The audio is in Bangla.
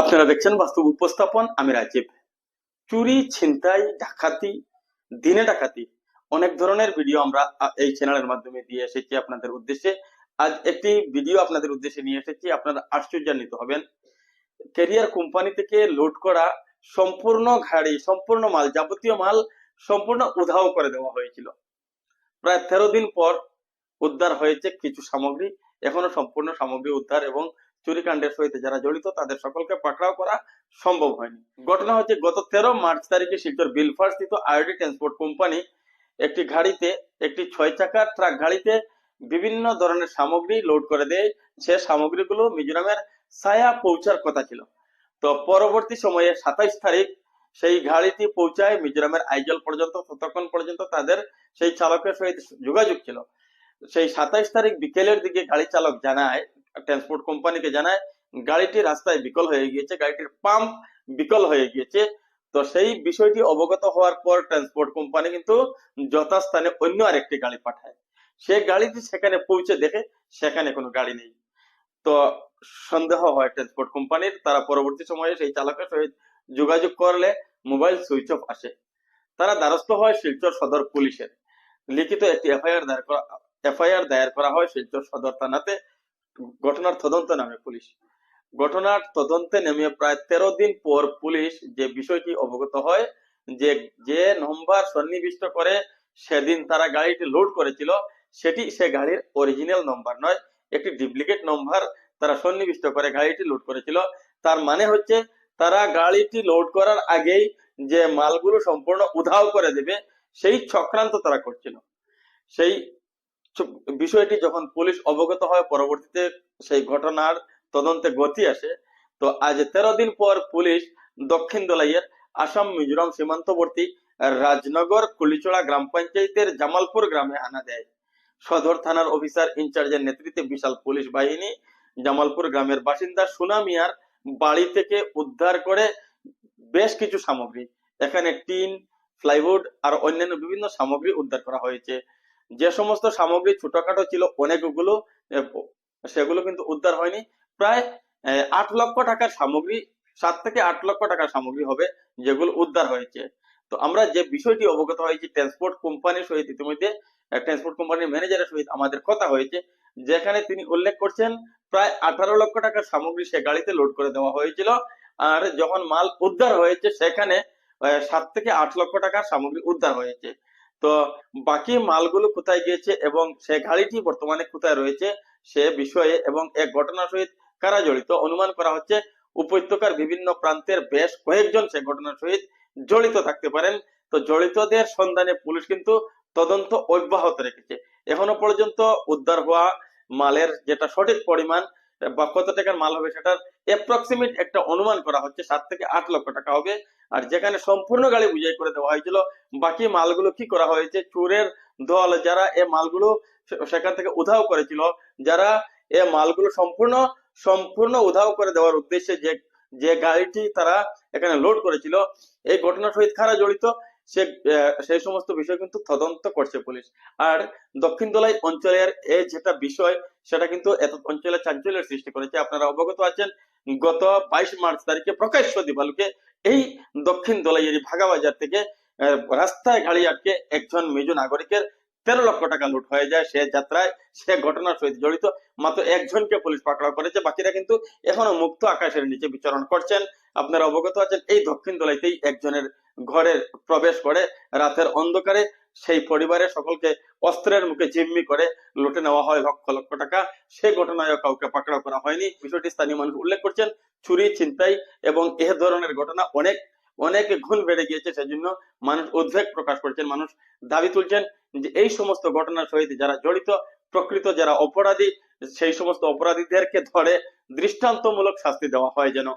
আপনারা দেখছেন বাস্তব উপস্থাপন, আমি রাজীব। চুরি, ছিনতাই, ডাকাতি, দিনে ডাকাতি, অনেক ধরনের ভিডিও আমরা এই চ্যানেলের মাধ্যমে দিয়ে এসেছি আপনাদের উদ্দেশ্যে। আজ একটি ভিডিও আপনাদের উদ্দেশ্যে নিয়ে এসেছি, আপনারা আশ্চর্যান্বিত হবেন। ক্যারিয়ার কোম্পানি থেকে লোড করা সম্পূর্ণ গাড়ি সম্পূর্ণ মাল, যাবতীয় মাল সম্পূর্ণ উধাও করে দেওয়া হয়েছিল। প্রায় তেরো দিন পর উদ্ধার হয়েছে কিছু সামগ্রী, এখনও সম্পূর্ণ সামগ্রী উদ্ধার এবং চুরিকাণ্ডের সহিত যারা জড়িত, তাদের সকলকে পাকড়াও করা সম্ভব হয়নি। ঘটনা হচ্ছে গত তেরো মার্চ তারিখে শিলচর বিলফার স্থিত আইডি ট্রান্সপোর্ট কোম্পানি একটি গাড়িতে, একটি ছয় চাকার ট্রাক গাড়িতে বিভিন্ন ধরনের সামগ্রী লোড করে দেয়। সে সামগ্রীগুলো মিজোরামের ছায়া পৌঁছার কথা ছিল। তো পরবর্তী সময়ে সাতাইশ তারিখ সেই গাড়িটি পৌঁছায় মিজোরামের আইজল পর্যন্ত ততক্ষণ পর্যন্ত তাদের সেই চালকের সহিত যোগাযোগ ছিল। সেই সাতাইশ তারিখ বিকেলের দিকে গাড়ি চালক জানায় ট্রান্সপোর্ট কোম্পানিকে জানায়, গাড়িটি রাস্তায় বিকল হয়ে গিয়েছে, গাড়িটির পাম্প বিকল হয়ে গিয়েছে। তো সেই বিষয়টি অবগত হওয়ার পর ট্রান্সপোর্ট কোম্পানি কিন্তু যথাস্থানে অন্য আরেকটি গাড়ি পাঠায়। সে গাড়িটি সেখানে পৌঁছে দেখে সেখানে কোনো গাড়ি নেই। তো সন্দেহ হয় ট্রান্সপোর্ট কোম্পানির তারা পরবর্তী সময়ে সেই চালকের সহিত যোগাযোগ করলে মোবাইল সুইচ অফ আসে। তারা দ্বারস্থ হয় শিলচর সদর পুলিশের। লিখিত একটি এফআইআর দায়ের করা, এফআইআর দায়ের করা হয় শিলচর সদর থানাতে। ঘটনার তদন্ত নামে পুলিশ। ঘটনার তদন্তে নেমে প্রায় তেরো দিন পর পুলিশ যে বিষয়টি অবগত হয়, যে যে নম্বর সন্নিবিষ্ট করে সেদিন তারা গাড়িটি লোড করেছিল, সেটি সে গাড়ির অরিজিনাল নম্বর নয়, একটি ডুপ্লিকেট নম্বর তারা সন্নিবিষ্ট করে গাড়িটি লোড করেছিল। তার মানে হচ্ছে তারা গাড়িটি লোড করার আগেই যে মালগুলো সম্পূর্ণ উধাও করে দেবে, সেই চক্রান্ত তারা করছিল। সেই বিষয়টি যখন পুলিশ অবগত হয়, পরবর্তীতে সেই ঘটনার তদন্তে গতি আসে, তো আজ তেরো দিন পর পুলিশ দক্ষিণ দলাইয়ের আসাম মিজোরাম সীমান্তবর্তী রাজনগর কুলিচড়া গ্রাম পঞ্চায়েতের জামালপুর গ্রামে আনা দেয়। সদর থানার অফিসার ইনচার্জের নেতৃত্বে বিশাল পুলিশ বাহিনী জামালপুর গ্রামের বাসিন্দা সুনা মিয়ার বাড়ি থেকে উদ্ধার করে বেশ কিছু সামগ্রী, এখানে টিন, প্লাইউড আর অন্যান্য বিভিন্ন সামগ্রী উদ্ধার করা হয়েছে। যে সমস্ত সামগ্রী ছোটখাটো ছিল, অনেকগুলো সেগুলো কিন্তু উদ্ধার হয়নি। প্রায় আট লক্ষ টাকার সামগ্রী, সাত থেকে আট লক্ষ টাকার সামগ্রী হবে যেগুলো উদ্ধার হয়েছে। তো আমরা যে বিষয়টি অবগত হয়েছি ট্রান্সপোর্ট কোম্পানির সহিত ইতিমধ্যে ট্রান্সপোর্ট কোম্পানির ম্যানেজারের সহিত আমাদের কথা হয়েছে, যেখানে তিনি উল্লেখ করছেন, প্রায় আঠারো লক্ষ টাকার সামগ্রী সে গাড়িতে লোড করে দেওয়া হয়েছিল, আর যখন মাল উদ্ধার হয়েছে, সেখানে সাত থেকে আট লক্ষ টাকার সামগ্রী উদ্ধার হয়েছে। তো বাকি মালগুলো কোথায় গিয়েছে এবং সে গাড়িটি বর্তমানে কোথায় রয়েছে সে বিষয়ে এবং এক ঘটনার সহিত কারা জড়িত? অনুমান করা হচ্ছে উপত্যকার বিভিন্ন প্রান্তের বেশ কয়েকজন সে ঘটনার সহিত জড়িত থাকতে পারেন। তো জড়িতদের সন্ধানে পুলিশ কিন্তু তদন্ত অব্যাহত রেখেছে। এখনও পর্যন্ত উদ্ধার হওয়া মালের যেটা সঠিক পরিমাণ বা কত টাকার মাল হবে সেটার অ্যাপ্রক্সিমেট একটা অনুমান করা হচ্ছে সাত থেকে আট লক্ষ টাকা হবে। আর যেখানে সম্পূর্ণ গাড়ি বুঝাই করে দেওয়া হয়েছিল। বাকি মালগুলো কি করা হয়েছে? চোরের দল যারা এ মালগুলো সেখান থেকে উধাও করেছিল। যারা এ মালগুলো সম্পূর্ণ সম্পূর্ণ উধাও করে দেওয়ার উদ্দেশ্যে যে যে গাড়িটি তারা এখানে লোড করেছিল, এই ঘটনার সহিত কারা জড়িত? সে সেই সমস্ত বিষয় কিন্তু তদন্ত করছে পুলিশ। আর দক্ষিণ দলাই অঞ্চলের এই যেটা বিষয়, সেটা কিন্তু এত অঞ্চলে চাঞ্চল্যের সৃষ্টি করেছে। আপনারা অবগত আছেন, গত বাইশ মার্চ তারিখে প্রকাশ্য দিবালুকে এই দক্ষিণ দলাইয়ের ভাগাবাজার থেকে রাস্তায় গাড়ি আটকে একজন মেজো নাগরিকের তেরো লক্ষ টাকা লুট হয়ে যায় সে যাত্রায়। সে ঘটনার সহিত জড়িত। মাত্র একজনকে পুলিশ পাকড়াও করেছে। বাকিরা কিন্তু এখনও মুক্ত আকাশের নিচে বিচরণ করছেন। আপনারা অবগত আছেন, এই দক্ষিণ দলাইতেই একজনের ঘরে প্রবেশ করে রাতের অন্ধকারে। সেই পরিবারের সকলকে অস্ত্রের মুখে জিম্মি করে লুটে নেওয়া হয় লক্ষ লক্ষ টাকা। সে ঘটনায় কাউকে পাকড়াও করা হয়নি। বিষয়টি স্থানীয় মানুষ উল্লেখ করছেন। চুরি চিন্তাই এবং এ ধরনের ঘটনা অনেক অনেক গুণ বেড়ে গিয়েছে। সেজন্য মানুষ উদ্বেগ প্রকাশ করছেন, মানুষ দাবি তুলছেন যে এই সমস্ত ঘটনার সহিত যারা জড়িত, প্রকৃত যারা অপরাধী, সেই সমস্ত অপরাধীদেরকে ধরে দৃষ্টান্তমূলক শাস্তি দেওয়া হয় যেন